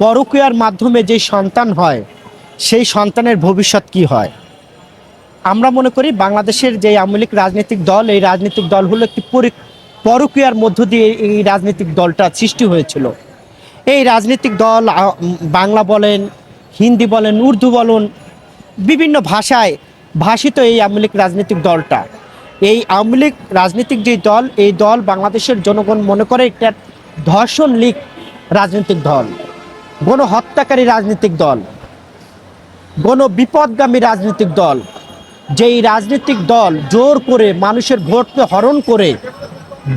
পরকীয়ার মাধ্যমে যে সন্তান হয়, সেই সন্তানের ভবিষ্যৎ কি হয়? আমরা মনে করি বাংলাদেশের যে আওয়ামী রাজনৈতিক দল, এই রাজনৈতিক দল হলো একটি পরি- পরকীয়ার মধ্য দিয়ে এই রাজনৈতিক দলটা সৃষ্টি হয়েছিল। এই রাজনৈতিক দল বাংলা বলেন, হিন্দি বলেন, উর্দু বলুন, বিভিন্ন ভাষায় ভাষিত এই আওয়ামী রাজনৈতিক দলটা। এই আওয়ামী লীগ রাজনৈতিক যে দল, এই দল বাংলাদেশের জনগণ মনে করে একটা ধর্ষণ লীগ রাজনৈতিক দল। গণহত্যাকারী রাজনৈতিক দল গণ বিপদগামী রাজনৈতিক দল, যেই রাজনৈতিক দল জোর করে মানুষের ভোটকে হরণ করে,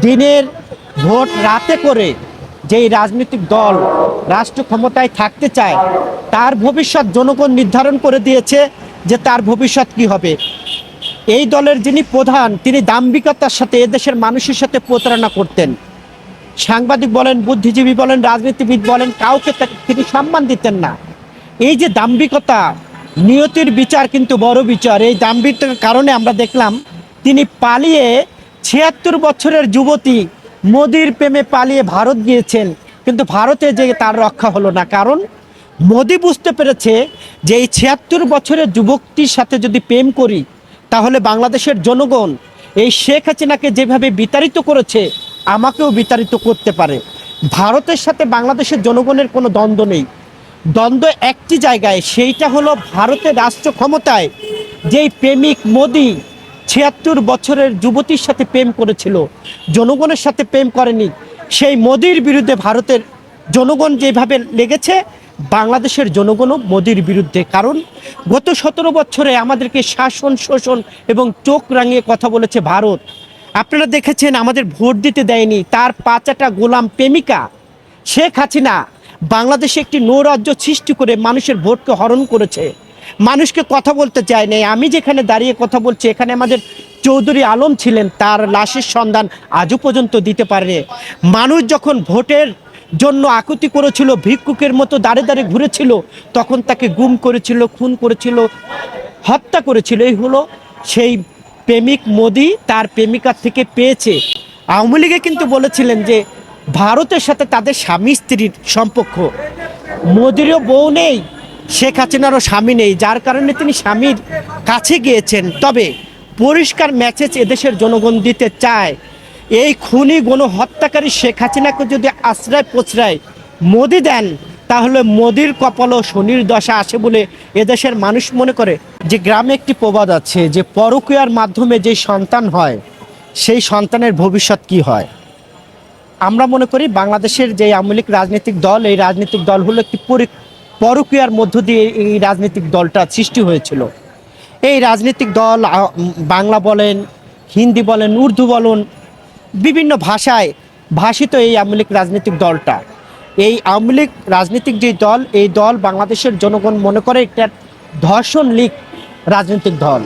দিনের ভোট রাতে করে যেই রাজনৈতিক দল রাষ্ট্র ক্ষমতায় থাকতে চায়, তার ভবিষ্যৎ জনগণ নির্ধারণ করে দিয়েছে যে তার ভবিষ্যৎ কি হবে। এই দলের যিনি প্রধান, তিনি দাম্ভিকতার সাথে এদেশের মানুষের সাথে প্রতারণা করতেন। সাংবাদিক বলেন, বুদ্ধিজীবী বলেন, রাজনীতিবিদ বলেন, কাউকে তিনি সম্মান দিতেন না। এই যে দাম্ভিকতা, নিয়তির বিচার কিন্তু বড় বিচার। এই দাম্ভিকতার কারণে আমরা দেখলাম, তিনি পালিয়ে ছিয়াত্তর বছরের যুবতী মোদির প্রেমে পালিয়ে ভারত গিয়েছেন। কিন্তু ভারতে যে তার রক্ষা হলো না। কারণ, মোদি বুঝতে পেরেছে যে এই ছিয়াত্তর বছরের যুবকটির সাথে যদি প্রেম করি, তাহলে বাংলাদেশের জনগণ এই শেখ হাসিনাকে যেভাবে বিতাড়িত করেছে আমাকেও বিতাড়িত করতে পারে। ভারতের সাথে বাংলাদেশের জনগণের কোনো দ্বন্দ্ব নেই। দ্বন্দ্ব একটি জায়গায়, সেইটা হলো ভারতের রাষ্ট্র ক্ষমতায়। যেই প্রেমিক মোদি ছিয়াত্তর বছরের যুবতীর সাথে প্রেম করেছিল, জনগণের সাথে প্রেম করেনি, সেই মোদির বিরুদ্ধে ভারতের জনগণ যেভাবে লেগেছে, বাংলাদেশের জনগণও মোদির বিরুদ্ধে। কারণ গত সতেরো বছরে আমাদেরকে শাসন, শোষণ এবং চোখ রাঙিয়ে কথা বলেছে ভারত। আপনারা দেখেছেন আমাদের ভোট দিতে দেয়নি তার পাঁচাটা গোলাম প্রেমিকা। শেখ হাসিনা বাংলাদেশে একটি নৌরাজ্য সৃষ্টি করে মানুষের ভোটকে হরণ করেছে। মানুষকে কথা বলতে চায় নাই। আমি যেখানে দাঁড়িয়ে কথা বলছি, এখানে আমাদের চৌধুরী আলম ছিলেন, তার লাশের সন্ধান আজও পর্যন্ত দিতে পারেনি। মানুষ যখন ভোটের জন্য আকুতি করেছিল, ভিক্ষুকের মতো দাঁড়ে দাঁড়ে ঘুরেছিল, তখন তাকে গুম করেছিল, খুন করেছিল, হত্যা করেছিল। এই হলো সেই প্রেমিক মোদি তার প্রেমিকার থেকে পেয়েছে। আওয়ামী লীগে কিন্তু বলেছিলেন যে, ভারতের সাথে তাদের স্বামী স্ত্রীর সম্পর্ক। মোদিরও বউ নেই, শেখ হাসিনারও স্বামী নেই, যার কারণে তিনি স্বামীর কাছে গিয়েছেন। তবে পরিষ্কার মেসেজ এদেশের জনগণ দিতে চায়। এই খুনি গণহত্যাকারী শেখ হাসিনাকে যদি আশ্রয় প্রশ্রয় মোদি দেন তাহলে মোদির কপালও শনির দশা আসে বলে এদেশের মানুষ মনে করে যে গ্রামে একটি প্রবাদ আছে যে পরকীয়ার মাধ্যমে যে সন্তান হয়, সেই সন্তানের ভবিষ্যৎ কি হয়? আমরা মনে করি বাংলাদেশের যে আওয়ামী রাজনৈতিক দল, এই রাজনৈতিক দল হলো একটি পরি- পরকীয়ার মধ্য দিয়ে এই রাজনৈতিক দলটা সৃষ্টি হয়েছিল। এই রাজনৈতিক দল বাংলা বলেন, হিন্দি বলেন, উর্দু বলুন, বিভিন্ন ভাষায় ভাষিত এই আওয়ামী রাজনৈতিক দলটা। এই আওয়ামী লীগ রাজনৈতিক যে দল, এই দল বাংলাদেশের জনগণ মনে করে একটা ধর্ষণ লীগ রাজনৈতিক দল।